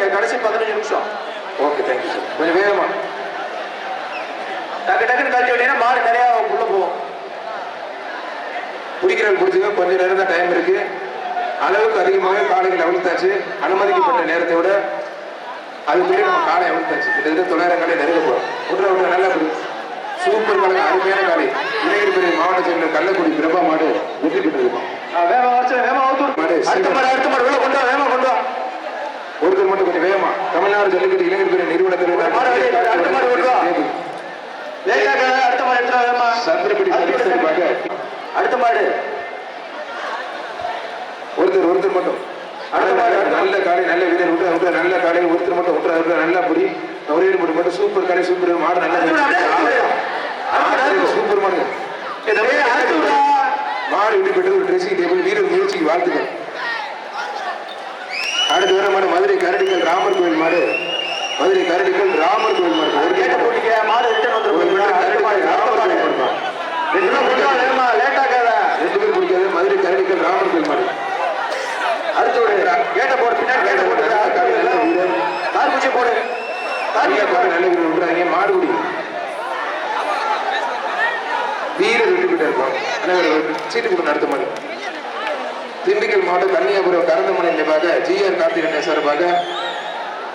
ஓட்டிங்க கடைசி பதினஞ்சு நிமிஷம். ஓகே தேங்க்யூ சார் கொஞ்சம் வேகமா. டக்கு டக்குன்னு கழிச்சு விட்டீங்கன்னா மாடு நிறையா உள்ள போகும். பிடிக்கிறவங்க பிடிச்சிங்க கொஞ்சம் நேரம் தான் டைம் இருக்கு. அளவுக்கு அதிகமாக காலைகள் அவிழ்த்தாச்சு. அனுமதிக்கப்பட்ட நேரத்தை விட அது பேர் நம்ம காலை அவிழ்த்தாச்சு. கிட்டத்தட்ட தொள்ளாயிரம் காலை நெருங்க போறோம். விட்ற விட்ற நல்லா சூப்பர் காலை அருமையான காலை இளைஞர் பெரிய மாவட்ட செயலர் கள்ளக்குடி பிரபா மாடு வெற்றி பெற்றிருக்கோம் ஆ, வேகமா வச்சு அவுத்து மாடு. அடுத்த மாடு அடுத்த மாடு உள்ள கொண்டு வா வேகமா கொண்டு வா. ஒருத்தர் மட்டும் கொஞ்சம் வேகமா. தமிழ்நாடு ஜல்லிக்கட்டு இளைஞர் பெரிய நிறுவனத்தில் தள்ளு, அடுத்த மாடு ஒருத்தர் ஒருத்தர் மட்டும். நல்ல காலை நல்ல வீரர் விட்டு விட்டு நல்ல காலை ஒருத்தர் மட்டும் விட்டு நல்லா புடி. ஒரே மட்டும் மட்டும் சூப்பர் காலை சூப்பர் மாடு நல்ல. சூப்பர் மாடு. மாடு. விட்டு ஒரு ட்ரெஸ்ஸிங் டேபிள் வீரர் முயற்சிக்கு வாழ்த்துக்கள். அடுத்து வர மாடு மதுரை கரடிக்கல் ராமர் கோயில் மாடு. மதுரை கரடிக்கல் ராமர் கோயில் மாடு. ஒரு கேட்ட கேட்ட போட்டிக்க மாடு ரிட்டர்ன் ஒரு மீட்டர் அடுத்த மாடு ராமர் மாடு கோயில் மாடு ரெண்டு பேரும் கொண்டு வா வேகமா லேட்டாக்காத ரெண்டு பேர் பிடிக்காது மதுரை கரடிக்கல் ராமர் கோயில் மாடு. அடுத்து விடு கேட்ட போடு பின்னாடி கேட்ட போடு. கார் பூச்சி போடு. நல்ல பூச்சி மாடு. போடு. நல்ல வீரர் வீரர் விட்டு சீட்டு கொடுங்க அடுத்த மாடு. திண்டுக்கல் மாவட்டம் கன்னியாபுரம் கரந்தமனை நினைவாக ஜிஆர் கார்த்திகேயன் சார்பாக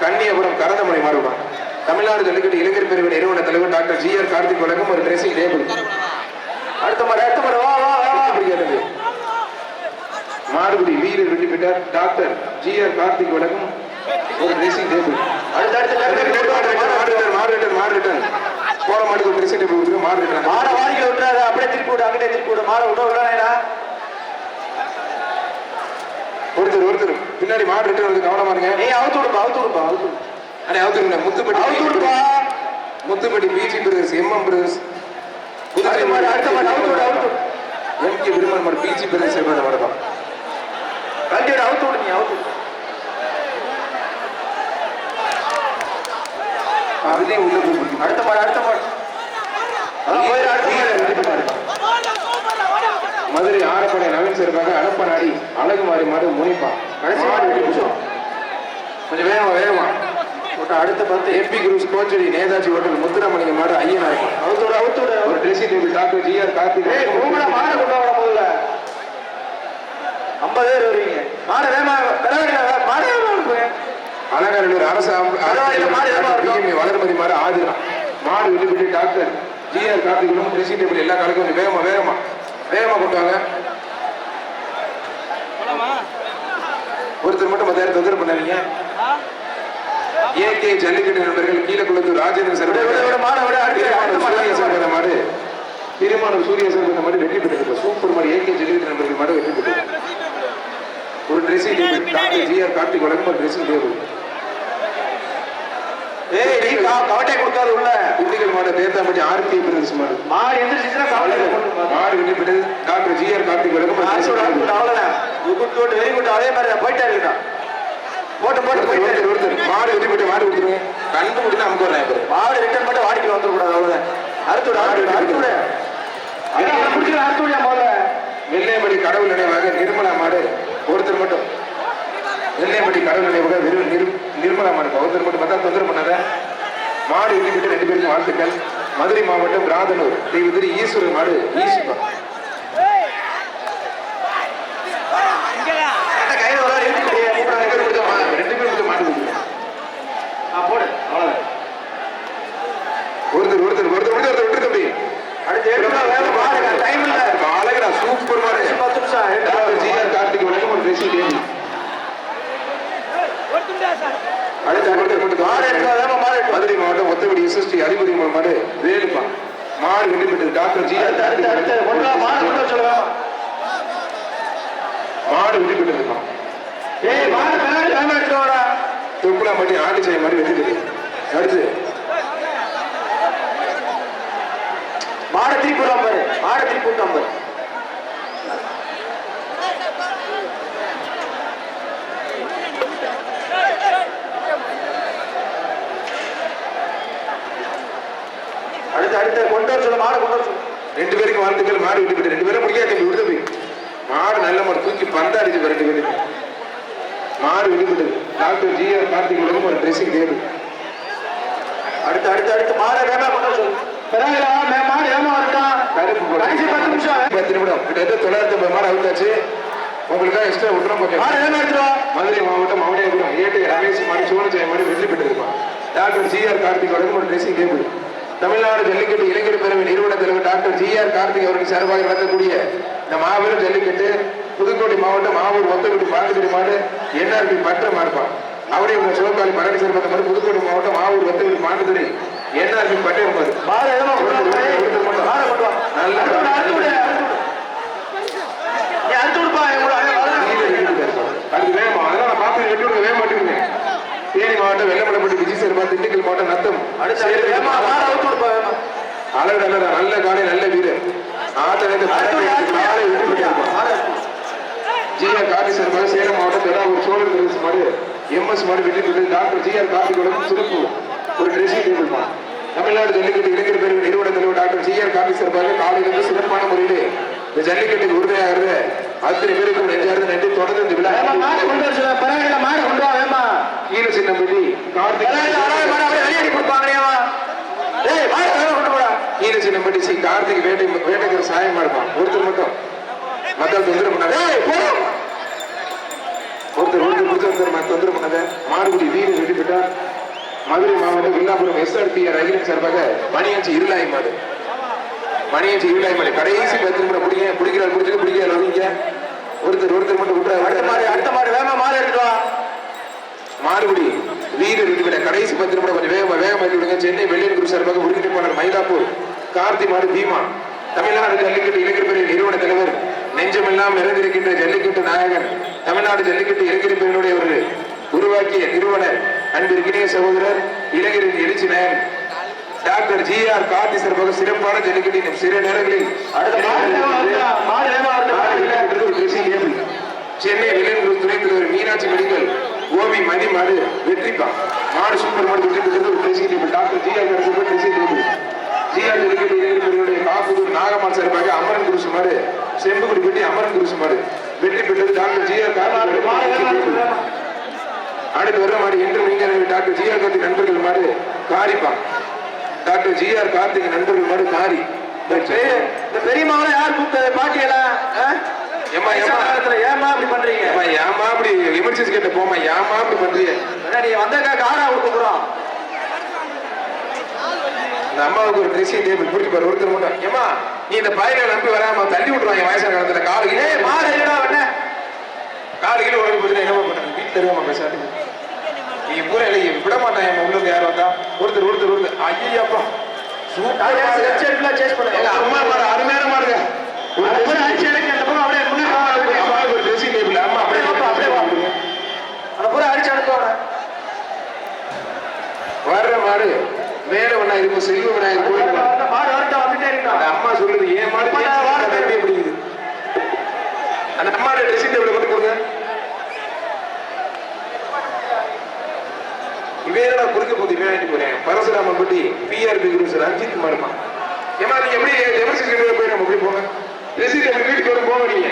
கன்னியாபுரம் கரந்தமலை மாறுபாங்க தமிழ்நாடு ஜல்லிக்கட்டு இளைஞர் பிரிவு நிறுவன தலைவர் டாக்டர் ஜி ஆர் கார்த்திக் வழங்கும் ஒரு டிரெஸ்ஸிங் டேபிள் அடுத்த மாடு அடுத்த மாடு வா வா வா வா பிடிக்காதது மாடுபிடி வீரர் வெட்டி பெற்றார். டாக்டர் ஜி ஆர் கார்த்திக் வழங்கும் ஒரு டிரெஸ்ஸிங் டேபிள் அடுத்த அடுத்த டக்கு டக்கு கொண்டு வா, மாடு வா. போற மாட்டுக்கு ஒரு ட்ரெஸ்ஸிங் டேபிள் கொடுத்து மாடு வாங்கி விட்டுறாரு அப்படியே திருப்பி விடு அங்கிட்டே திருப்பி விடு. மாடை விட விடாதா ஒருத்தர் ஒருத்தர். பின்னாடி மாடு ரிட்டர்ன் வந்து கவனமா இருங்க. நீ அவுத்து விடுப்பா அவுத்து விடுப்பா அவுத்து விடு. அண்ணே அவுத்துருங்க முத்துப்பட்டி அவுத்து விடுப்பா. Muthupatti PG brothers MM brothers அடுத்த மாடு அடுத்த மாடு அவுத்து விடு அவுத்து எம்கே விருமன் மாடு பிஜி பிரதர்ஸ் எப்படி மாடுதான் கல்வி விடு அவுத்து விடு நீ அவுத்து விடு. அதுலயும் உள்ள போய். அடுத்த மாடு அடுத்த மாடு. போயிரு அடுத்த மாடு. வெற்றி பெற்றார். மதுரை ஆரப்படை நவீன் சிறப்பாக அடப்பநாடி அழகு மாறி மாடு முனிப்பா. கடைசி மாடு. கொஞ்சம் வேகமா வேகமா. போட்டு அடுத்த பத்து MP cruise கோச்சடி Netaji hotel Muthuramalinga மாடு ஐயனார். அவுத்து விடு அவுத்து விடு ஒரு dressing table doctor GR Karthik ஏய் உங்களை மாடை கொண்டு வர முதல்ல ஐம்பது பேர் வருவீங்க. மாடை வேமா மாடை அலங்காநல்லூர் அரசு வளர்மதி மாடு ஆதிரா. மாடு விட்டு விட்டு டாக்டர் ஜிஆர் கார்த்திகளும் டேபிள் எல்லா கொஞ்சம் வேகமா வேகமா. வேகமா கொண்டு வாங்க ஒருத்தர் மட்டும் மத்தியானம் தொந்தரவு பண்ணாதீங்க. ஏகே ஜல்லிக்கட்டு நண்பர்கள் கீழக்குளத்தூர் ராஜேந்திர சார் விட மாடை மாடு சூரிய சார் இந்த மாடு. வெற்றி பெற்றது. சூப்பர் மாடு ஏகே ஜல்லிக்கட்டு நண்பர்கள் மாடு வெற்றி பெற்றது. ஒரு dressing table doctor GR Karthik வழங்கும் ஒரு ட்ரெஸ்ஸிங் டேபிள் ஏய் நீ கவட்டை கொடுக்காது உள்ள. திண்டுக்கல் மாடு தேத்தாம்பட்டி ஆர்பி பிரதர்ஸ் மாடு. மாடு எந்திரிச்சுன்னா கவட்டை போட்டு மாடு பெற்றது doctor GR Karthik dressing table. அவ்வளவுதான் குட் குட் வெரி குட் அதே மாதிரி போயிட்டே இருக்கட்டும் போட்டு போட்டு போயிட்டே ஒருத்தர் மாடு பெற்று மாடு கொடுத்துருங்க கண்டு முடித்து நமக்கு வரேன் இப்போ மாடு ரிட்டர்ன் மட்டும் வாடிக்கல வந்துடக்கூடாது அவ்வளவுதான். அறுத்து விடு அறுத்து விடு அறுத்து விடு. ஏய், அவனை பிடிச்சிக்கலாம் அறுத்து விடியா முதல்ல. வெள்ளையம்படி கடவுள் நினைவாக நிர்மலா மாடு ஒருத்தர் மட்டும். வெள்ளையம்படி கடவுள் நினைவாக வெறும் நிர் நிர்மலா மாடு ஒருத்தர் மட்டும் பார்த்தா தொந்தரவு பண்ணாத. மாடு பெற்று ரெண்டு பேருக்கும் வாழ்த்துக்கள். மதுரை மாவட்டம் ராதனூர். தெய்வதிரி ஈஸ்வரர் மாடு ஈஸ்வரா. அந்த கையில ஒரு ஆள் இருக்கு ரெண்டு பேரும் கொடுத்த மா- ரெண்டு பேரும் கொடுத்த மாடு கொடுங்க. போடு. அவ்வளவுதான். ஒருத்தர் ஒருத்தர் ஒருத்தர் ஒருத்தர் ஒருத்தர் விட்டு தம்பி. அடுத்து டைம் இல்ல. அழகடா சூப்பர் மாடு. பத்து நிமிஷம் ஜிஆர் கார்த்திக் வழங்கும் ஒரு ட்ரெஸ்ஸிங் டேபிள் அடுத்து அடுத்து மதுரை மாவட்டம் ஒத்தவடி எஸ்எஸ்டி அறிவுரை மாடு வேலுப்பா. மாடு பெற்றது டாக்டர் அடுத்து அடுத்து அடுத்து. வா மாடு கொண்டு வர சொல்லுங்க. மாடு வெற்றி பெற்றதுப்பா ஏய் மாடு பின்னாடி வேலை எடுத்து வாடா. தொக்குலாம்பட்டி ஆண்டிச்சாய் மாடு வெற்றி பெற்றது அடுத்து மாடை திருப்பி விடாம பாரு மாடை திருப்பி விட்டாம பாரு அடுத்து அடுத்து கொண்டு வர சொல்லு மாடை கொண்டு வர சொல்லு. ரெண்டு பேருக்கு வாழ்த்துக்கள் மாடு வெற்றி பெற்றது ரெண்டு பேரும் முடியாது தம்பி விடுத போய். மாடு நல்ல மாடு தூக்கி பந்தாடிச்சு ரெண்டு பேருக்கு மாடு பெற்றது டாக்டர் ஜி ஆர் கார்த்திக் உலகம் ஒரு ட்ரெஸ்ஸிங் டேபிள் அடுத்து அடுத்து அடுத்து மாட வேமா கொண்டு வர சொல்லு. பத்து நிமிடம். கிட்டத்தட்ட தொள்ளாயிரத்தி ஐம்பது மாடு அவுத்தாச்சு உங்களுக்காக எக்ஸ்ட்ரா விட்டுறோம் கொஞ்சம். மதுரை மாவட்டம் மவுனியாபுரம் ஏட்டு ரமேஷ் மாடி சோழஜெய மாடி வெற்றி பெற்றிருப்பான். டாக்டர் ஜி ஆர் கார்த்திக் அவர்கள் ஒரு ட்ரெஸ்ஸிங் டேபிள் தமிழ்நாடு ஜல்லிக்கட்டு இளைஞர் பேரவை நிறுவன தலைவர் டாக்டர் ஜி ஆர் கார்த்திக் அவர்கள் சார்பாக நடத்தக்கூடிய இந்த மாபெரும் ஜல்லிக்கட்டு புதுக்கோட்டை மாவட்டம் மாவூர் ஒத்தக்குடி பாண்டிச்சேரி மாடு என்ஆர்பி பற்ற மாறுப்பான் அவரே உங்க சிவகாளி பழனிசாமி மாதிரி புதுக்கோட்டை மாவட்டம் மாவூர் ஒத்தக்குடி பாண்டிச்சேரி என்ஆர்பி பட்டை நல்ல அறுத்து விடு, அறுத்து விடு. நீ அறுத்து விடுப்பா என் கூட அண்ணன் வரேன். அது வேகமா அதனால நான் பார்த்து வெட்டி விடுங்க வேக மாட்டேங்குங்க தேனி மாவட்டம் வெள்ளமலைப்பட்டி விஜய் சேர்பா திண்டுக்கல் மாவட்டம் நத்தம். அழகு நல்ல நல்ல காலை நல்ல வீரர். கார்த்தி சேலம் மாவட்டம் பெறாவூர் சோழர் பிரதேச மாடு எம்எஸ் மாடு வெற்றி பெற்று டாக்டர் ஜிஆர் கார்த்திகளுடன் சிறப்பு. ஒரு ட்ரெஸ்ஸிங் டேபிள் மாடு தமிழ்நாடு ஜல்லிக்கட்டு இளைஞர் பேரவை நிறுவன தலைவர் டாக்டர் ஜிஆர் கார்த்தி சார்பாக காலையிலிருந்து சிறப்பான முறையில் இந்த ஜல்லிக்கட்டுக்கு உறுதியாகிறது அத்தனை பேருக்கும் நெஞ்சார்ந்து நன்றி. தொடர்ந்து இந்த விழா மாடு கொண்டு வர சொல்லு பெறாயிரா மாடு கொண்டு வா வேமா கீழ கொண்டு போடா. கீழ சின்னம்பட்டி சி கார்த்திக் வேட்டை வேட்டைக்கிற சாயமா இருப்பான் ஒருத்தர் மட்டும். மக்கள் தொந்தரவு பண்ணாங்க ஏய் போ ஒருத்தர் ஒருத்தர் பிடிச்ச ஒருத்தர் தொந்தரவு பண்ணாங்க மாடுபிடி வீடு பெற்றார் மதுரை மாவட்டம் வில்லாபுரம் எஸ்ஆர்பிஆர் அகிலம் சார்பாக மணியஞ்சி இருளாய் மாடு. மணியஞ்சி இருளாய் மாடு. கடைசி பத்து நிமிடம் பிடிங்க பிடிக்கிறார் பிடிச்சிட்டு பிடிக்கிறார் ஒருத்தர் ஒருத்தர் மட்டும் அடுத்த மாடு விட்டுறாரு அடுத்த மாடு வேமா மாடு எடுத்துட்டு வா. மாறுபடி விட கடைசி பத்து நிமிடம் கொஞ்சம் வேகமா வேகமா விடுங்க. சென்னை வெள்ளையன் குரு சார்பாக ஒருங்கிணைப்பாளர் மயிலாப்பூர். கார்த்தி மாடு பீமா. தமிழ்நாடு ஜல்லிக்கட்டு இளைஞர் நிறுவன தலைவர். நெஞ்சமெல்லாம் நிறைந்திருக்கின்ற ஜல்லிக்கட்டு நாயகன். தமிழ்நாடு ஜல்லிக்கட்டு இளைஞர் பேரினுடைய ஒரு உருவாக்கிய நிறுவனர் அன்பிற்கினிய சகோதரர் இளைஞரின் எழுச்சி நாயகன். டாக்டர் ஜி ஆர் கார்த்தி சார்பாக சிறப்பான ஜல்லிக்கட்டின் சில நேரங்களில் அடுத்த சென்னை விலங்குகள் தலைவர் மீனாட்சி மெடிக்கல் மதி மாடு வெற்றிப்பா. மாடு சூப்பர் மாடு வெற்றி பெற்றது டாக்டர் ஜி ஆர் கிடைச்சது ட்ரெஸ்ஸிங் டேபிள் ஜி சார்பாக அமரன் செம்புக்குடி பெட்டி அமரன் வெற்றி பெற்றது டாக்டர் ஜி ஆர் அடுத்து வர என்று டாக்டர் கார்த்திக் நண்பர்கள் மாடு காரிப்பா. டாக்டர் ஜி ஆர் கார்த்திக் நண்பர்கள் மாடு காரி. இந்த பெரியம்மாவை யார் கூப்பிட்டது? பாட்டியெல்லாம் வயசான காலத்துல ஏம்மா இப்படி பண்றீங்க? ஏம்மா அப்படி எமர்ஜென்சி கேட்ட போமா ஏமா அப்படி பண்றீங்க? நீங்க வந்தக்கா காரா கொடுக்க போறோம் இந்த அம்மாவுக்கு ஒரு ட்ரெஸ்ஸிங் டேபிள் பிடிச்சி பாரு ஒருத்தர் மட்டும். ஏமா நீ இந்த பயிரை நம்பி வராம தள்ளி விட்டுருவாங்க வயசான காலத்துல. காலு கீழே மாடு இல்லடா என்ன காலு கீழே உடம்பு போட்டு என்ன வீட்டுல இருக்காம பேசாட்டு. நீ பூரா இல்லை விட மாட்டான் என் உள்ள யாரும் வந்தா? ஒருத்தர் ஒருத்தர் ஒருத்தர். ஐயப்பா சூப்பர் சேஸ் பண்ணுங்க. அம்மா மாடு அருமையான மாடுங்க. ஒரு அடிச்சு அந்த பக்கம் அப்படியே முன்னாடி வா, அப்படியே வா. அம்மாவுக்கு ஒரு ட்ரெஸ்ஸிங் டேபிள் அம்மா அப்படியே அப்படியே அப்படியே வா. வாங்க அந்த பூரா அடிச்சு அனுப்போட வர்ற மாடு மேல ஒண்ணா இருக்கும் செல்வ விநாயகர் கோயில் மாடு. வரட்டும் வந்துட்டே இருக்கட்டும் அம்மா சொல்லுது ஏன் மாடு அம்மா, நான். தம்பி அப்படிங்குது அந்த அம்மாவோட ட்ரெஸ்ஸிங் டேபிள் மட்டும் கொடுங்க இவையோட குறுக்க போது வேண்டிட்டு போறேன்? பரசுராமன் பட்டி பிஆர்பி குரு சார் அஜித் மாடுமா ஏமா நீங்க எப்படி எமர்ஜென்சி போய் நம்ம எப்படி போங்க? ட்ரெஸ்ஸிங் டேபிள் வீட்டுக்கு வரும் போங்க நீங்க.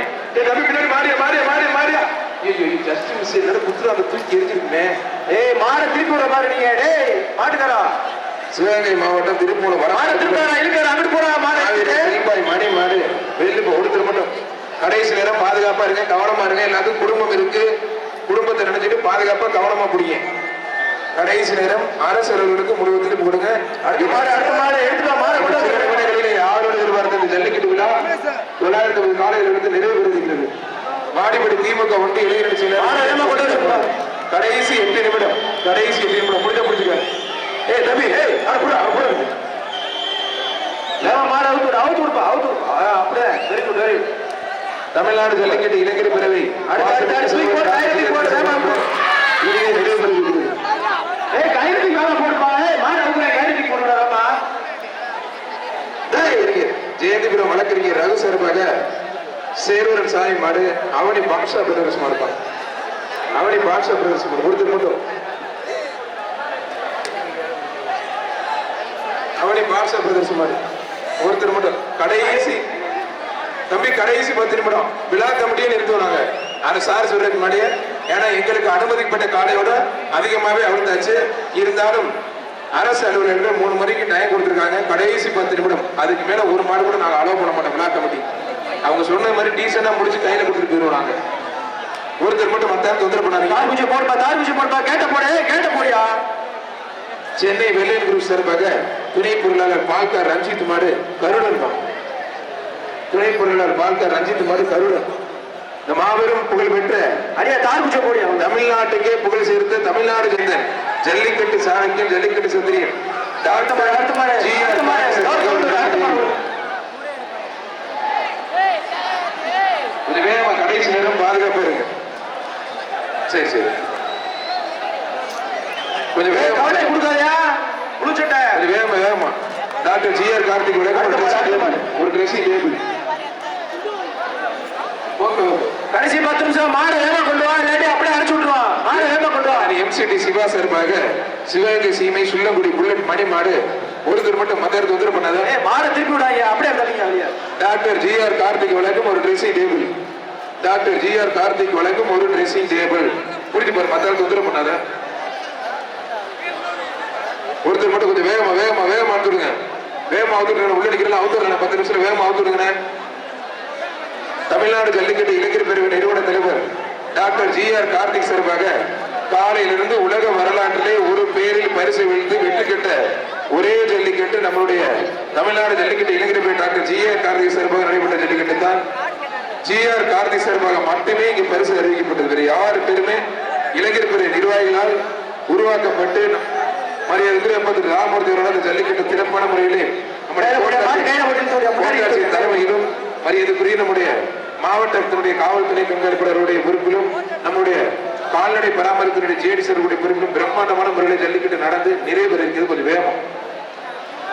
தம்பி பின்னாடி மாறியா மாறியா மாறியா மாறியா ஐயோ ஜஸ்ட் மிஸ் என்னோட குத்துரு அந்த தூக்கி எரிஞ்சிருக்குமே ஏய் மாடு திருப்பி விட பாரு நீங்க டேய் மாட்டுக்காரா. சிவகங்கை மாவட்டம் திருப்பூர் வர மாடு திருப்பாரா இருக்காரு அங்கிட்டு போறா மாடு. எடுத்துட்டு. தீபாவளி மணி மாடு. வெளில போ ஒருத்தர் மட்டும். கடைசி நேரம் பாதுகாப்பா இருங்க கவனமா இருங்க. எல்லாத்துக்கும் குடும்பம் இருக்கு. குடும்பத்தை நினைச்சிட்டு பாதுகாப்பா கவனமா பிடிங்க கடைசி நேரம் அரசு அலுவலர்களுக்கு முழு ஒத்துழைப்பு கொடுங்க. அடுத்த மாடு அடுத்த மாடு. எடுத்துட்டு வா, மாடு கொண்டு சில வந்து இடங்களிலே யாரோடு எதிர்பார்த்த இந்த ஜல்லிக்கட்டு விழா தொள்ளாயிரத்தி ஐம்பது காலையில் இருந்து நிறைவு பெறுகிறது. வாடிப்படி திமுக ஒன்று இளைஞர் செயலர் மாடு வேகமா கொண்டு வர சொல்லுங்க. கடைசி எட்டு நிமிடம் கடைசி எட்டு நிமிடம். முடிஞ்ச பிடிச்சுக்க ஏய் தம்பி ஏய் அனுப்புடா அனுப்புடா மாடு அவுத்து அவுத்து விடுப்பா அவுத்து அப்படியே very good very good Tamil Nadu Jallikattu இளைஞர் பேரவை அடுத்த, அடுத்த, அடுத்த, தூக்கி போடு, கையில தூக்கி போடு, வேகமா போ. இங்கே நிறைவு பெறுகிறது ஏய் கையெழுத்து வேலை போடுப்பா. ஏய் மாடு அவுக்குற கையெழுத்து போடுறாமா ஜெயந்திபுரம் வழக்கறிஞர் ரகு சார்பாக சேரூரன் சாமி மாடு அவனி பாட்ஷா பிரதர்ஸ் மாடுப்பான் அவனி பாட்ஷா பிரதர்ஸ் மாடு ஒருத்தர் மட்டும் அவனி பாட்ஷா பிரதர்ஸ் மாடு ஒருத்தர் மட்டும் கடைசி தம்பி கடைசி பத்து நிமிடம் விழா கமிட்டியே நிறுத்துவோம் நாங்க. அந்த சார் சொல்றதுக்கு முன்னாடியே ஏன்னா எங்களுக்கு அனுமதிக்கப்பட்ட காலையோட அதிகமாகவே அவிழ்ந்தாச்சு. இருந்தாலும் அரசு அலுவலர்கள் மூணு மணிக்கு டைம் கொடுத்துருக்காங்க. கடைசி பத்து நிமிடம் அதுக்கு மேல ஒரு மாடு கூட நாங்கள் அலோவ் பண்ண மாட்டோம் விழா கமிட்டி. அவங்க சொன்ன மாதிரி டீசெண்டா முடிச்சு கையில கொடுத்துட்டு போயிடுவாங்க ஒருத்தர் மட்டும் மத்த தொந்தரவு பண்ணாதீங்க. தார் பூச்சி போடுப்பா தார் பூச்சி போடுப்பா கேட்ட போடு கேட்ட போடியா? சென்னை வெள்ளையன் குரூப் சார்பாக துணை பொருளாளர் பால்கார் ரஞ்சித் மாடு கருடன் துணை பொருளாளர் பால்கார் ரஞ்சித் மாடு கருடன். இந்த மாபெரும் புகழ்பெற்ற அடியா தார் பூச்சி போடியா தமிழ்நாட்டுக்கே புகழ் சேர்த்த தமிழ்நாடு சேர்ந்தன் ஜல்லிக்கட்டு சாணக்கியன் ஜல்லிக்கட்டு சந்திரியன் அடுத்த மாடு அடுத்த மாடு ஜி ஆர் அடுத்த மாடு அடுத்த மாடு கொஞ்சம் வேகமா கடைசி நேரம் பாதுகாப்பா இருங்க. சரி சரி. கொஞ்சம் வேகமா. கொடுக்காதயா? புளிச்சட்டை கொஞ்சம் வேகமா வேகமா. டாக்டர் ஜி ஆர் கார்த்திக் விளக்கம் ஒரு table. ஒரு ட்ரெஸ்ஸிங் டேபிள் கடைசி பத்து நிமிஷம் மாடு வேகமா கொண்டு வா இல்லாட்டி அப்படியே அரைச்சு விட்டுருவான். மாடு வேகமா கொண்டு வா. எம்சிடி சிவா சார்பாக சிவகங்கை சீமை சுள்ளங்குடி புல்லட் மணி மாடு ஒருத்தர் மட்டும் மதர் தொந்தரவு பண்ணாத. மாடை திருப்பி விடாங்க அப்படியே டாக்டர் ஜி ஆர் கார்த்திக் வழங்கும் ஒரு dressing table doctor G R Karthik வழங்கும் ஒரு ட்ரெஸ்ஸிங் டேபிள் புரிஞ்சு பாரு மத்தாள் தொந்தரவு பண்ணாத. ஒருத்தர் மட்டும் கொஞ்சம் வேகமா வேகமா வேகமா அவுத்துடுங்க வேகமா அவுத்துடுங்க உள்ள நிக்கிறல பத்து நிமிஷம் வேகமா அவுத்துடுங்க தமிழ்நாடு ஜல்லிக்கட்டு இளைஞர் பிரிவு நிறுவன தலைவர் டாக்டர் ஜி ஆர் கார்த்திக் சார்பாக காலையிலிருந்து உலக வரலாற்றிலே ஒரு பேரில் பரிசு விழுந்து வெற்றி கட்ட ஒரே ஜல்லிக்கட்டு நம்மளுடைய தமிழ்நாடு ஜல்லிக்கட்டு இளைஞர் பிரிவு டாக்டர் ஜி ஆர் கார்த்திக் சார்பாக நடைபெற்ற ஜல்லிக்கட்டு தான் ஜி ஆர் கார்த்திக் சார்பாக மட்டுமே இங்கு பரிசு அறிவிக்கப்பட்டது வேறு யாரு பேருமே இளைஞர் பிரிவு நிர்வாகிகளால் உருவாக்கப்பட்டு மரியாதை எண்பது ராமூர்த்தி அவர்களால் ஜல்லிக்கட்டு சிறப்பான முறையிலே நம்முடைய தலைமையிலும் மரியாதைக்குரிய நம்முடைய மாவட்டத்தினுடைய காவல்துறை கண்காணிப்பாளருடைய பொறுப்பிலும் நம்முடைய கால்நடை பராமரிப்பினுடைய ஜேடி சார்களுடைய பொறுப்பிலும் பிரம்மாண்டமான முறையில் ஜல்லிக்கட்டு நடந்து நிறைவு இருக்கிறது கொஞ்சம் வேகம்.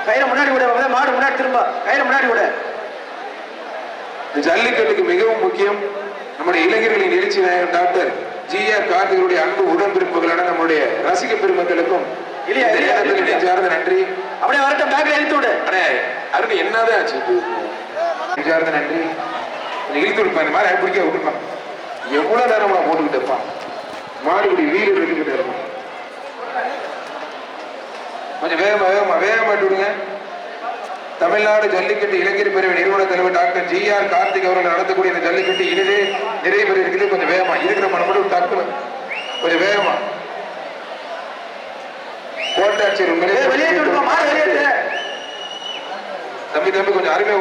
கையில முன்னாடி விட மாடு முன்னாடி திரும்ப கையில முன்னாடி விட. ஜல்லிக்கட்டுக்கு மிகவும் முக்கியம் நம்முடைய இளைஞர்களின் எழுச்சி நாயகன் டாக்டர் ஜி ஆர் கார்த்திகளுடைய அன்பு உடன்பிறப்புகளான நம்முடைய ரசிக பெருமக்களுக்கும். நெஞ்சார்ந்த நன்றி. அப்படியே வரட்டும் பேக்ல இழுத்து விடு. அண்ணே அருண் என்னதான் ஆச்சு இது? நெஞ்சார்ந்த நன்றி. இழுத்து விடுப்பா இந்த மாதிரி பிடிக்க விட்டுப்பா எவ்வளவு நேரம் நான் போட்டுக்கிட்டப்பா மாடுபிடி வீடு வெட்டிக்கிட்டு இருக்கும் கொஞ்சம் வேகமா வேகமா வேகமா விடுங்க. தமிழ்நாடு ஜல்லிக்கட்டு இளைஞர் பிரிவு நிறுவன தலைவர் டாக்டர் ஜி ஆர் கார்த்திக் அவர்கள் நடத்தக்கூடிய இந்த ஜல்லிக்கட்டு இனிதே நிறைவேற இருக்குது கொஞ்சம் வேகமா இருக்கிற மனம் மட்டும் டக்குனு கொஞ்சம் வேகமா. கோட்டாட்சியர் விடு. தம்பி தம்பி கொஞ்சம் அருமை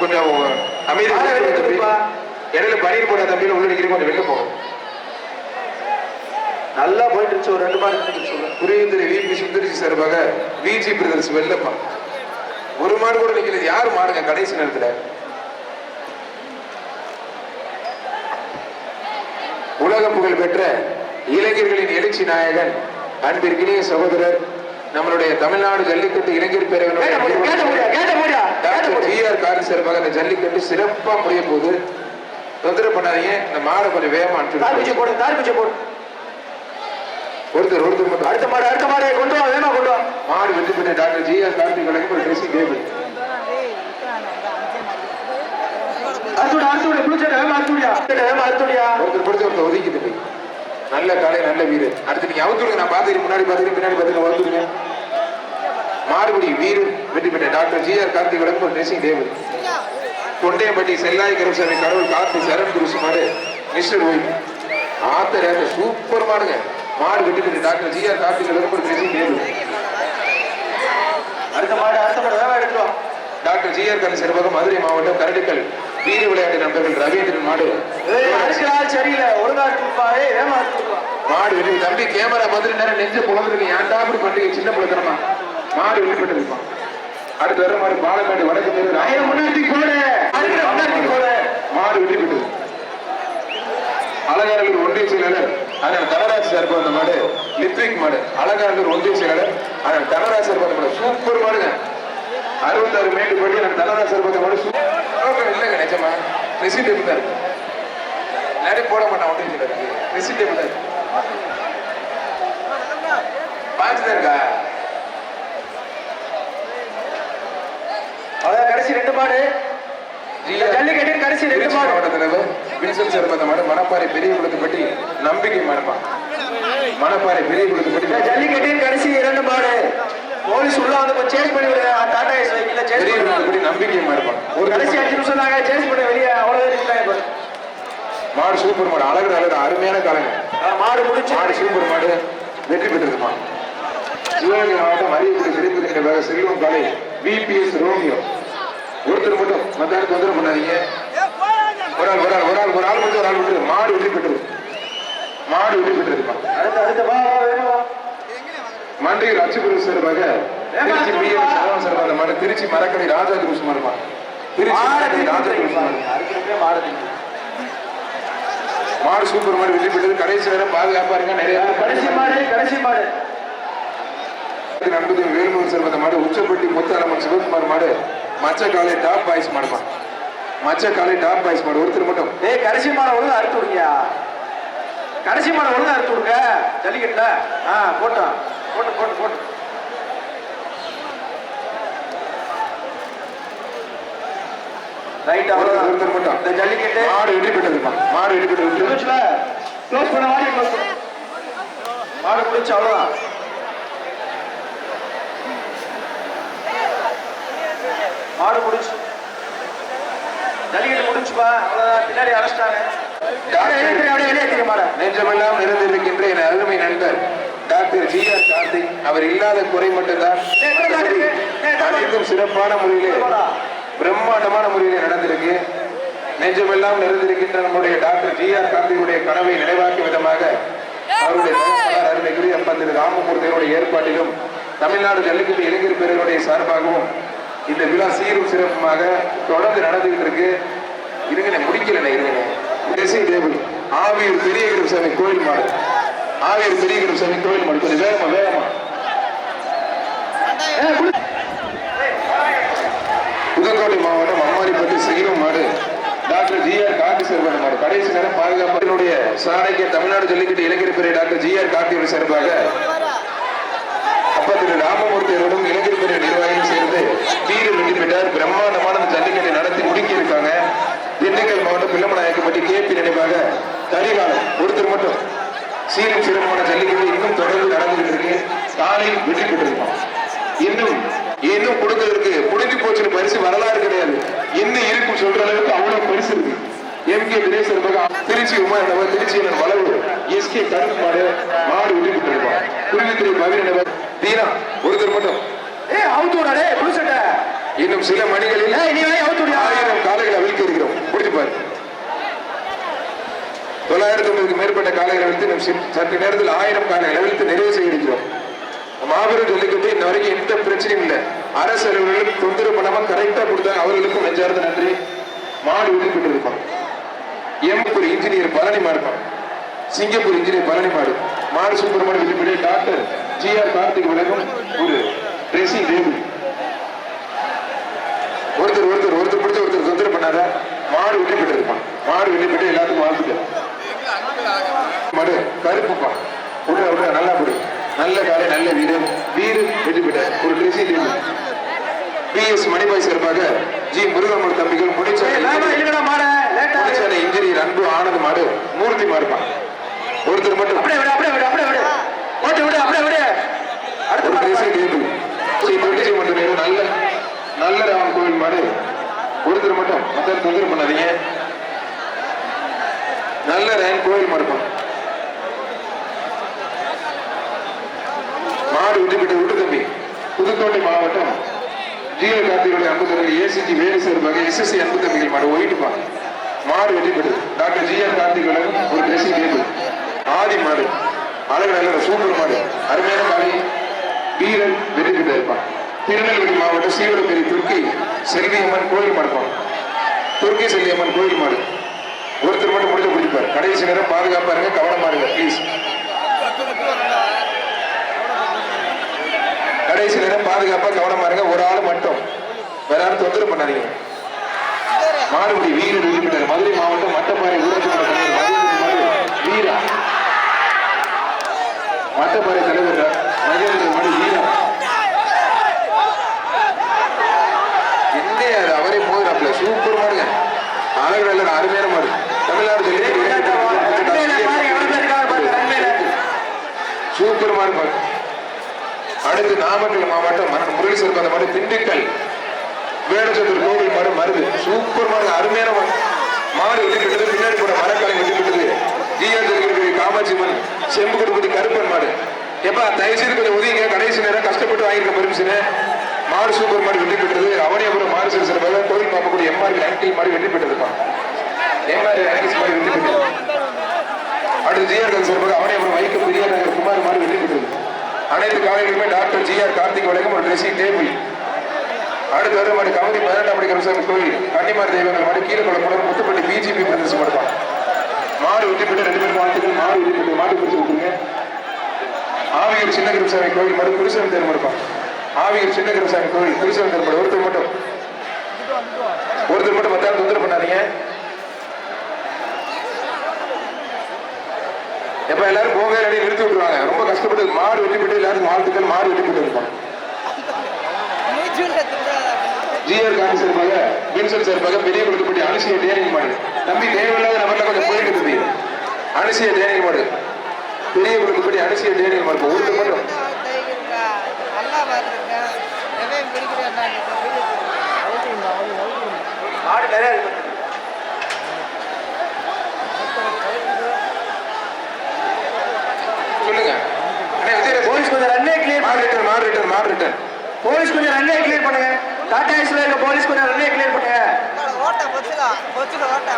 கொஞ்சம் அமைதி மாலை வெளியே தம்பி. இடையில பணியில் போட தம்பி உள்ள கொஞ்சம் வெளில போகும் நல்லா போயிட்டு இருந்துச்சு ஒரு ரெண்டு சொல்லு புரியுது விபி சுந்தரிசி சார்பாக விஜி பிரதர்ஸ் வெள்ளப்பா. ஒரு மாடு கூட நிக்கல. யார் மாடுங்க? கடைசி நேரத்துல. உலக புகழ் பெற்ற இளைஞர்களின் எழுச்சி நாயகன் அன்பிற்கினிய சகோதரர் நம்மளுடைய தமிழ்நாடு ஜல்லிக்கட்டு இளைஞர் கேட்ட முடியா? கேட்ட முடியா? பேரவை கேட்ட முடியா? கேட்ட டாக்டர் முடியா? ஜி ஆர் காரி சார்பாக இந்த ஜல்லிக்கட்டு சிறப்பா முடிய போது தொந்தரவு பண்ணாதீங்க. இந்த மாடை கொஞ்சம் வேகமா அனுப்பிச்சு ஒருத்தர் ஒருத்தர் அடுத்த மாடு அடுத்த மாடு கொண்டு மாடு வெற்றி பெற்ற டாக்டர் ஜி ஆர் கார்த்திக் வழங்கும் ஒரு ட்ரெஸ்ஸிங் டேபிள் அறுத்து விடு அறுத்து விடு புளிச்சட்டை வேகமா அறுத்து விடியா வேகமா அறுத்து விடியா ஒதுக்கிட்டு நல்ல காலை நல்ல வீரர். அடுத்து நீங்க அவுத்துடுங்க நான் பார்த்துட்டு முன்னாடி பார்த்துட்டு பின்னாடி பார்த்துட்டு வந்துருங்க மாடுபிடி வீரர் வெற்றி பெற்ற டாக்டர் ஜி ஆர் கார்த்திக் வழங்கும் ஒரு ட்ரெஸ்ஸிங் டேபிள் தொண்டையம்பட்டி செல்லாய் கருமசாமி கடவுள் கார்த்தி சரண் குருசு மாடு மிஸ்டர் ஓய். ஆத்தர் சூப்பர் மாடுங்க. மாடு வெற்றி பெற்ற டாக்டர் ஜி ஆர் கார்த்திக் வழங்கும் ஒரு ட்ரெஸ்ஸிங் டேபிள் அடுத்த மாடு அடுத்த மாடு வேகமா எடுத்து வா டாக்டர் ஜி ஆர் கலை சிறப்பாக மதுரை மாவட்டம் கரடிக்கல். வீர விளையாட்டு நண்பர்கள் ரவீந்திரன் மாடு. சரியில்லை. ஒழுங்கா எடுத்து விடுவா மாடு வெற்றி தம்பி கேமரா பார்த்துட்டு நேரம் நெஞ்சு புலந்துருக்கு ஏன்டா அப்படி பண்றீங்க சின்ன பிள்ளைத்தனமா மாடு வெளிப்பட்டு இருப்பான் அடுத்து வர மாதிரி பாலக்காடு வடக்கு தெரு முன்னாடி போடு. முன்னாடி போடு. மாடு வெற்றி பெற்றது. அலங்காரர்கள் ஒன்றிய செயலாளர். அதனால் தனராஜ் சார் அந்த மாடு லித்விக் மாடு அலங்காரர்கள் ஒன்றிய செயலாளர். அதனால் தனராஜ் சார் அந்த மாடு சூப்பர் மாடுங்க. அறுபத்தாறு மேட்டு படி எனக்கு தனராஜ் சார் அந்த மாடு சூப்பர். இல்லைங்க நிஜமா. ரெசிட் எப்படி தான் இருக்கு நிறைய போட மாட்டான் ஒன்றிய செயலாளருக்கு ரெசிட் எப்படி தான் இருக்கு பாஞ்சு தான் இருக்கா? அதான் கடைசி ரெண்டு மாடு. ஜிஆர் ஜல்லிக்கட்டின் கடைசி ரெண்டு மாடு. தலைவர் வின்சென்ட் சார் அந்த மணப்பாறை பெரிய குளத்துப்பட்டி நம்பிக்கை மாடுப்பான் மணப்பாறை பெரிய குளத்துப்பட்டி ஜல்லிக்கட்டின் கடைசி இரண்டு மாடு போலீஸ் உள்ள வந்து சேஞ்ச் பண்ணி விடுங்க டாடா ஏஸ் வைக்கல சேஞ்ச் பெரிய பண்ணி குளத்துப்பட்டி நம்பிக்கை மாடுப்பான் ஒரு கடைசி அஞ்சு நிமிஷம் தாங்க சேஞ்ச் பண்ணி. வெளியே அவ்வளவு இப்ப. மாடு சூப்பர் மாடு. அழகு அழகு. அருமையான காலங்க மாடு முடிச்சு. மாடு சூப்பர் மாடு. வெற்றி பெற்றிருக்குமா? சிவகங்கை மாவட்டம் அரியக்குடி கிடைத்திருக்கின்ற செல்வம் காலை விபிஎஸ் ரோமியோ. ஒருத்தர் மட்டும் மத்த ஆள் தொந்தரவு பண்ணாதீங்க ஒரு ஆள் ஒரு ஆள் ஒரு ஆள் ஒரு ஆள் மட்டும் ஒரு ஆள் விட்டு மாடு வெற்றி பெற்றது. மாடு வெற்றி பெற்றிருக்குமா அடுத்து அடுத்து வா வா வேணும் மண்டை லட்சுமி சார்பாக திருச்சி பிஎம் சரவண சார்பாக மாடு திருச்சி மரக்கடை ராஜா குருசுமா இருப்பான் திருச்சி மரக்கடை ராஜா. அதுக்கு மாடு. மாடு சூப்பர் மாடு வெற்றி பெற்றது. கடைசி நேரம் பாதுகாப்பா இருங்க நிறைய கடைசி மாடு கடைசி மாடு. நண்பது வேலூர் செல்வந்த மாடு உச்சப்பட்டி முத்தாலம்மன் சிவகுமார் மாடு மச்ச காலை டாப் பாய்ஸ் மாடுமா? மச்ச காலை டாப் பாய்ஸ் மாடு ஒருத்தர் மட்டும். டேய் கடைசி மாடை ஒழுங்கா அறுத்து விடுங்கயா கடைசி மாடை ஒழுங்கா அறுத்து விடுங்க. ஜல்லிக்கட்டுல. ஆ போட்டோம் போட்டு போட்டு போட்டு. ரைட் ஒருத்தர் அவ்வளோ ஒருத்தர் மட்டும். இந்த ஜல்லிக்கட்டு. மாடு வெற்றி பெற்றிருப்பா மாடு வெற்றி பெற்று முடிச்சுல க்ளோஸ் பண்ண மாதிரி க்ளோஸ் பண்ண. மாடு முடிச்சு அவ்வளோதான் மாடு முடிச்சு ஜல்லிக்கட்டு முடிச்சுப்பா பின்னாடி மாட நெஞ்சமெல்லாம் நிறைந்திருக்கின்ற என் அருமை நண்பர் டாக்டர் ஜி ஆர் கார்த்திக். அவர் இல்லாத குறை மட்டும்தான். அனைத்தும் சிறப்பான முறையிலே பிரம்மாண்டமான முறையிலே நடந்திருக்கு. நெஞ்சமெல்லாம் நிறைந்திருக்கின்ற நம்முடைய டாக்டர் ஜி ஆர் கார்த்திகுடைய கனவை நினைவாக்கும் விதமாக அவருடைய அருமைக்குரிய அப்பா திரு ராமமூர்த்தியினுடைய ஏற்பாட்டிலும் தமிழ்நாடு ஜல்லிக்கட்டு இளைஞர் பேரவையுடைய சார்பாகவும் இந்த விழா சீரும் சிறப்புமாக தொடர்ந்து நடந்துகிட்டு இருக்கு இருங்கண்ணே முடிக்கலண்ணே இருங்கண்ணே. தேவன் ஆவியூர் பெரிய சாமி கோயில் மாடு. ஆவியூர் பெரிய சாமி கோயில் மாடு. கொஞ்சம் வேகமா வேகமா. புதுக்கோட்டை மாவட்டம் அம்மாரிப்பட்டி சீரம் மாடு. டாக்டர் ஜி ஆர் கார்த்தி சேர்பான மாடு. கடைசி நேரம் பாதுகாப்பினுடைய சாலைக்கு தமிழ்நாடு ஜல்லிக்கட்டு இளைஞர் பிரிவு டாக்டர் ஜி ஆர் கார்த்தியோட சார்பாக திரு ராமமூர்த்தி அவர்களும் இளைஞர் பிரிவு நிர்வாகியும் சேர்ந்து வீடு வெற்றி பிரம்மாண்டமான ஜல்லிக்கட்டை நடத்தி முடிக்க இருக்காங்க திண்டுக்கல் மாவட்டம் பிள்ளமநாயக்கப்பட்டி கேபி நினைவாக கரிகாலம் ஒருத்தர் மட்டும். சீரும் சிறப்பான ஜல்லிக்கட்டு இன்னும் தொடர்ந்து நடந்துகிட்டு இருக்கு காலை வெற்றி பெற்றிருக்கோம் இன்னும் இன்னும் கொடுக்கிறதுக்கு முடிஞ்சு போச்சுன்னு பரிசு வரலாறு கிடையாது. இன்னும் இருக்கும் சொல்ற அளவுக்கு அவ்வளவு பரிசு இருக்கு. எம் கே தினேசர் திருச்சி உமா நபர் திருச்சி வளவு எஸ் கே கருப்பு மாடு மாடு வெற்றி பெற்றிருக்கோம் குருவித்திரை பவிர நபர் தீனா ஒருத்தர் மட்டும். ஏய் அவுத்து விடா டேய் புது சட்டை. இன்னும் சில மணிகளில் ஆயிரம் காலைகளை அவிழ்க்க இருக்கிறோம். பிடிச்சு பாரு. தொள்ளாயிரத்தி ஐம்பதுக்கு மேற்பட்ட காலைகளை அவிழ்த்து சிறு- சற்று நேரத்தில் ஆயிரம் காலைகளை அவிழ்த்து நிறைவு செய்ய இருக்கிறோம். மாபெரும் ஜல்லிக்கட்டு இன்ன வரைக்கும் எந்த பிரச்சனையும் இல்லை. அரசு அலுவலர்களுக்கு தொந்தரவு பண்ணாம கரெக்டா கொடுத்தாங்க அவர்களுக்கும் நெஞ்சார்ந்த நன்றி. மாடு வெற்றி பெற்றிருப்பான் எம்பூர் இன்ஜினியர் பழனி மாடுப்பான் சிங்கப்பூர் இன்ஜினியர் பழனி மாடு மாடு சுப்பிரமணிய பெற்ற டாக்டர் ஜி ஆர் கார்த்திக் விலகும் ஒரு ட்ரெஸ்ஸிங் டேபிள் ஒருத்தர் ஒருத்தர் ஒருத்தர் பிடிச்ச ஒருத்தர் தொந்தரவு பண்ணாத மாடு வெற்றி பெற்றிருப்பான் மாடு வெற்றி பெற்று எல்லாத்துக்கும் வாழ்த்துக்கள் மாடு கருப்புப்பா. விடுற விடுற நல்லா போடு. நல்ல காலை நல்ல வீடு. வீடு வெற்றி பெற்றார் ஒரு ட்ரெஸ்ஸிங் டேபிள் பிஎஸ் மணிபாய் சார்பாக ஜி முருகன் தம்பிகள் முடிச்சாலை இன்ஜினியர். அன்பு ஆனந்த் மாடு மூர்த்தி மாடுப்பான் ஒருத்தர் மட்டும். அப்படியே விடு அப்படியே விடு அப்படியே விடு. ஓட்டு விடு அப்படியே விடு. அடுத்து தேசிய டேபிள் ஸ்ரீ தொட்டிச்சி மட்டும் நேரு நல்ல நல்ல ராமன் கோவில் மாடு. ஒருத்தர் மட்டும். மத்தவர் தொந்தரவு பண்ணாதீங்க. நல்ல ரேன் கோவில் மாடுப்பான் மாடு விட்டு விட்டு தம்பி. புதுக்கோட்டை மாவட்டம் ஜிஎல் கார்த்திகளுடைய அன்பு தம்பி ஏசிஜி வேலு சார்பாக எஸ்எஸ்சி அன்பு தம்பிகள் மாடு ஒயிட்டுப்பான் மாடு வெற்றி பெற்றது டாக்டர் ஜிஎல் கார்த்திகளுடன் ஒரு ட்ரெஸ்ஸிங் டேபிள் ஆதி மாடு. அழகு நல்ல சூப்பர் மாடு. அருமையான மாடு. வீரன் வெற்றி பெற்று இருப்பான் திருநெல்வேலி மாவட்டம் சீவரப்பேரி துர்க்கி செல்வியம்மன் கோயில் மாடுப்பான். துர்க்கி செல்வியம்மன் கோயில் மாடு. ஒருத்தர் மட்டும் முடிஞ்ச பிடிப்பார் கடைசி நேரம் பாதுகாப்பா இருங்க. கவனமா இருங்க. ப்ளீஸ் கடைசி நேரம் பாதுகாப்பா கவனமா இருங்க. ஒரு ஆள் மட்டும். வேற யாரும் தொந்தரவு பண்ணாதீங்க. மாடுபடி வீரர் உறுப்பினர் மதுரை மாவட்டம் மட்டப்பாறை ஊராட்சி மன்ற வீரா. வட்டப்பறை தலைவர் மகேந்திர மணி வீரம் என்ன அவரே போயிடாப்ல சூப்பர் மாடுங்க அழகு நல்ல அருமையான மாடு. தமிழ்நாடு சூப்பர் மாடு அடுத்து நாமக்கல் மாவட்டம் முரளிசர் பந்த மாடு திண்டுக்கல். வேடச்சந்தூர் கோவில் மாடு மருது. சூப்பர் மாடு அருமையான மாடு. மாடு விட்டுக்கிட்டது பின்னாடி போட மரக்காலை விட்டுக்கிட்டது பெற்றது ஜிஆர் காமாட்சி செம்பு கொடுப்படி கருப்பன் மாடு எப்பா தயவு கொஞ்சம் உதவிங்க கடைசி நேரம் கஷ்டப்பட்டு வாங்கிருக்க பெருமிஷன் மாடு சூப்பர் மாடு வெற்றி பெற்றது. அவனியபுரம் மாடு சிறு சிறப்பாக கோவில் பார்க்கக்கூடிய எம்ஆர் அங்கிள் மாடு வெட்டி பெற்றதுப்பா. எம்ஆர் அங்கிள் மாடு வெற்றி பெற்றது. அடுத்து ஜிஆர் கல் சிறப்பாக அவனியபுரம் வைக்க பெரியார் நகர் குமார் மாடு வெற்றி பெற்றது. அனைத்து காலைகளுமே டாக்டர் ஜிஆர் கார்த்திக் வழக்கம் ஒரு ட்ரெஸ்ஸிங் டேபிள் அடுத்து வர மாடு கவனி பதினெட்டாம் படி கருசாமி கோயில். கன்னிமார் தெய்வங்கள் மாடு கீழே கொள்ள முத்துப்பட்டி பிஜேபி பிரதேசம் எடுப்பான் மாடு வெட்டிப்பட்டு ரெண்டு பேரும் வாழ்த்துக்கள். மாடு வெட்டிப்பட்டு மாட்டு பிடிச்சி விட்டுருங்க ஆவியூர் சின்ன கருசாமி கோயில் மறு குருசவன் தேர்வு இருப்பான் ஆவியூர் சின்ன கருசாமி கோயில் குருசவன் தேர்வு ஒருத்தர் மட்டும். ஒருத்தர் மட்டும் பத்தாயிரம் தொந்தரவு பண்ணாதீங்க. எப்ப எல்லாரும் போக ரெடி நிறுத்தி விட்டுருவாங்க. ரொம்ப கஷ்டப்பட்டு மாடு வெட்டிப்பட்டு எல்லாரும் வாழ்த்துக்கள் மாடு வெட்டிப்பட்டு இருப்பான் ஜிஆர் காந்தி சார்பாக வின்சன் சார்பாக பெரிய கொடுக்கப்பட்ட அனுசிய டேனிங் மாடு. தம்பி தேவையில்லாத நபர்ல கொஞ்சம் போயிட்டு தம்பி. அனுசிய டேனிங் மாடு. பெரிய கொடுக்கப்பட்ட அனுசிய டேனிங் மாடு. ஒருத்தர் மட்டும் மாடு நிறைய இருக்கு. போலீஸ் கொஞ்சம் ரன்னே கிளியர் மாடு ரிட்டர்ன் மாடு ரிட்டர்ன் மாடு ரிட்டர்ன் போலீஸ் கொஞ்சம் ரன்னே கிளியர் பண்ணுங்க. டாடா ஏஸ்ல இருக்க போலீஸ் கொஞ்சம் ரன்னே கிளியர் பண்ணுங்க. ஓட்ட பொச்சுலாம் பொச்சுல ஓட்ட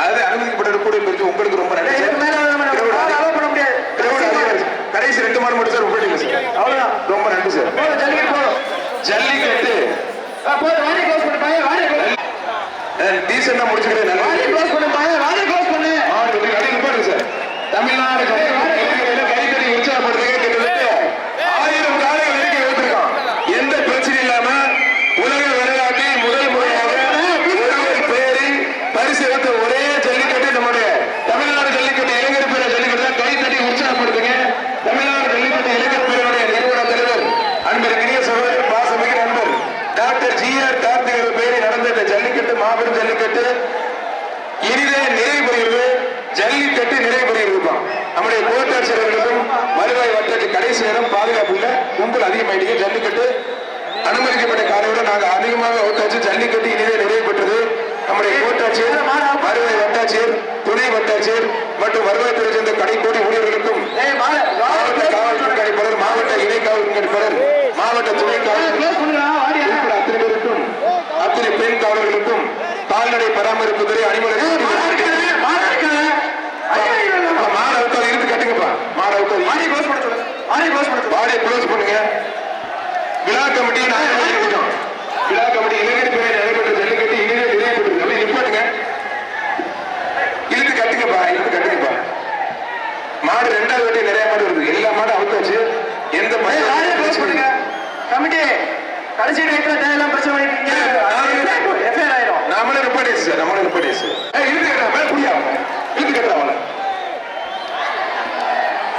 அதாவது அனுமதிக்கப்பட்ட கூட இருக்கு உங்களுக்கு ரொம்ப நன்றி அதிகமா. கடைசி ரெண்டு மாடு மட்டும் சார் விட்டுட்டீங்க சார். அவ்வளவுதான். ரொம்ப நன்றி சார். ஜல்லிக்கட்டு போதும். ஜல்லிக்கட்டு. போதும் வாரி க்ளோஸ் பண்ணு பையன் வாரி டீசெண்டா முடிச்சுக்கிறேன் வாரி க்ளோஸ் பண்ணு பையன் வாரி க்ளோஸ் பண்ணு. கடைக்கு பாருங்க சார். தமிழ்நாடு கைத்தறி உற்சாகப்படுத்துங்க கிட்டத்தட்ட ஆயிரம் காலைகள் வரைக்கும் எடுத்திருக்கான் எந்த பிரச்சனையும் இல்லாம உலக விளையாட்டில் முதல் முறையாக ஒருவர் பேரில் பரிசு எடுத்த ஒரே ஜல்லிக்கட்டு நம்முடைய தமிழ்நாடு ஜல்லிக்கட்டு இளைஞர் பேர ஜல்லிக்கட்டு தான் கைத்தறி உற்சாகப்படுத்துங்க தமிழ்நாடு ஜல்லிக்கட்டு இளைஞர் பேருடைய நிறுவன தலைவர் அன்பிற்கினிய சகோதரர் பாசமிகு நண்பர் டாக்டர் ஜி ஆர் கார்த்திகர் பேரில் நடந்த இந்த ஜல்லிக்கட்டு மாபெரும் ஜல்லிக்கட்டு இனிதே நிறைவு பெறுகிறது ஜல்லிக்கட்டு நிறைவு பெறுகிறதுப்பா நம்முடைய கோட்டாட்சியர் அவர்களுக்கும் வருவாய் வட்டாட்சி கடைசி நேரம் பாதுகாப்பு இல்ல அதிகமாயிட்டீங்க ஜல்லிக்கட்டு அனுமதிக்கப்பட்ட காலையோட நாங்கள் அதிகமாக அவுத்தாச்சு ஜல்லிக்கட்டு இனிதே நிறைவு பெற்றது. நம்முடைய கோட்டாட்சியர் வருவாய் வட்டாட்சியர் துணை வட்டாட்சியர் மற்றும் வருவாய்த்துறை சேர்ந்த கடைக்கோடி ஊழியர்களுக்கும் மாவட்ட காவல் கண்காணிப்பாளர் மாவட்ட இணை காவல் கண்காணிப்பாளர் மாவட்ட துணை காவல் உட்பட அத்தனை பேருக்கும் அத்தனை பெண் காவலர்களுக்கும் கால்நடை பராமரிப்புத்துறை அணிமலை மாடு இருக்குது மாடு இருக்குது ஐயா ஐயா, ஐயா. மாட அவுத்தால் இருந்து கட்டுங்கப்பா. மாட அவுத்தால் வாரி க்ளோஸ் பண்ண சொல்லு. வாரி க்ளோஸ் பண்ண சொல்லு. பாடியை க்ளோஸ் பண்ணுங்க. விழா கமிட்டியை நாங்கள். விழா கமிட்டி இளைஞர் பேரை நடைபெற்ற ஜல்லிக்கட்டு இனிதே நிறைவு பெற்றது அப்படி நிப்பாட்டுங்க. இழுத்து கட்டுங்கப்பா இழுத்து கட்டுங்கப்பா. மாடு ரெண்டாவது வாட்டி நிறைய மாடு வருது. எல்லா மாடும் அவுத்தாச்சு. எந்த வாரியை க்ளோஸ் பண்ணுங்க. கமிட்டி கடைசி நேரத்தில் தேவையில்லாம் பிரச்சனை பண்ணிருக்கீங்க எஃப்ஐஆர் ஆயிரும். நம்மளே ரிப்போர்ட் சார் நம்மளே ரிப்போர்ட் சார் இழுத்து கட்டா மேல புரியா இழுத்து கட்டுறா அவனை.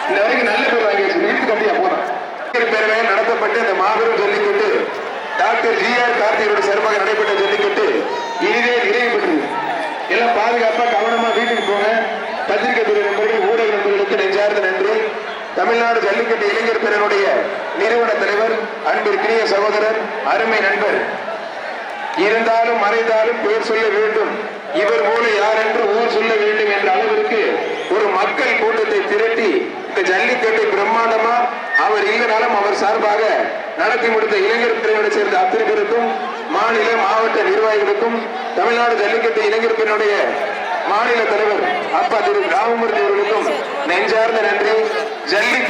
இந்த வரைக்கும் நல்ல பேர் வாங்கி வச்சு இழுத்து கட்டியா போதும் பேரவை நடத்தப்பட்ட இந்த மாபெரும் ஜல்லிக்கட்டு டாக்டர் ஜி ஆர் கார்த்திகோட சிறப்பாக நடைபெற்ற ஜல்லிக்கட்டு இனிதே நிறைவு பெற்றது. எல்லாம் பாதுகாப்பா கவனமா வீட்டுக்கு போங்க. பத்திரிகை துறை நண்பர்கள் ஊடக நண்பர்களுக்கு நெஞ்சார்ந்த நன்றி. தமிழ்நாடு ஜல்லிக்கட்டு இளைஞர் பேரனுடைய நிறுவன தலைவர் அன்பிற்கினிய சகோதரர் அருமை நண்பர். இருந்தாலும் மறைந்தாலும் பேர் சொல்ல வேண்டும். இவர் போல யார் என்று ஊர் சொல்ல வேண்டும் என்ற அளவிற்கு ஒரு மக்கள் கூட்டத்தை திரட்டி இந்த ஜல்லிக்கட்டை பிரம்மாண்டமா அவர் இல்லைனாலும் அவர் சார்பாக நடத்தி முடித்த இளைஞர் பிரிவினை சேர்ந்த அத்தனை பேருக்கும் மாநில மாவட்ட நிர்வாகிகளுக்கும் தமிழ்நாடு ஜல்லிக்கட்டு இளைஞர் பிரிவினுடைய மாநில தலைவர் அப்பா திரு ராமமூர்த்தி அவர்களுக்கும் நெஞ்சார்ந்த நன்றி. ஜல்லிக்கட்டு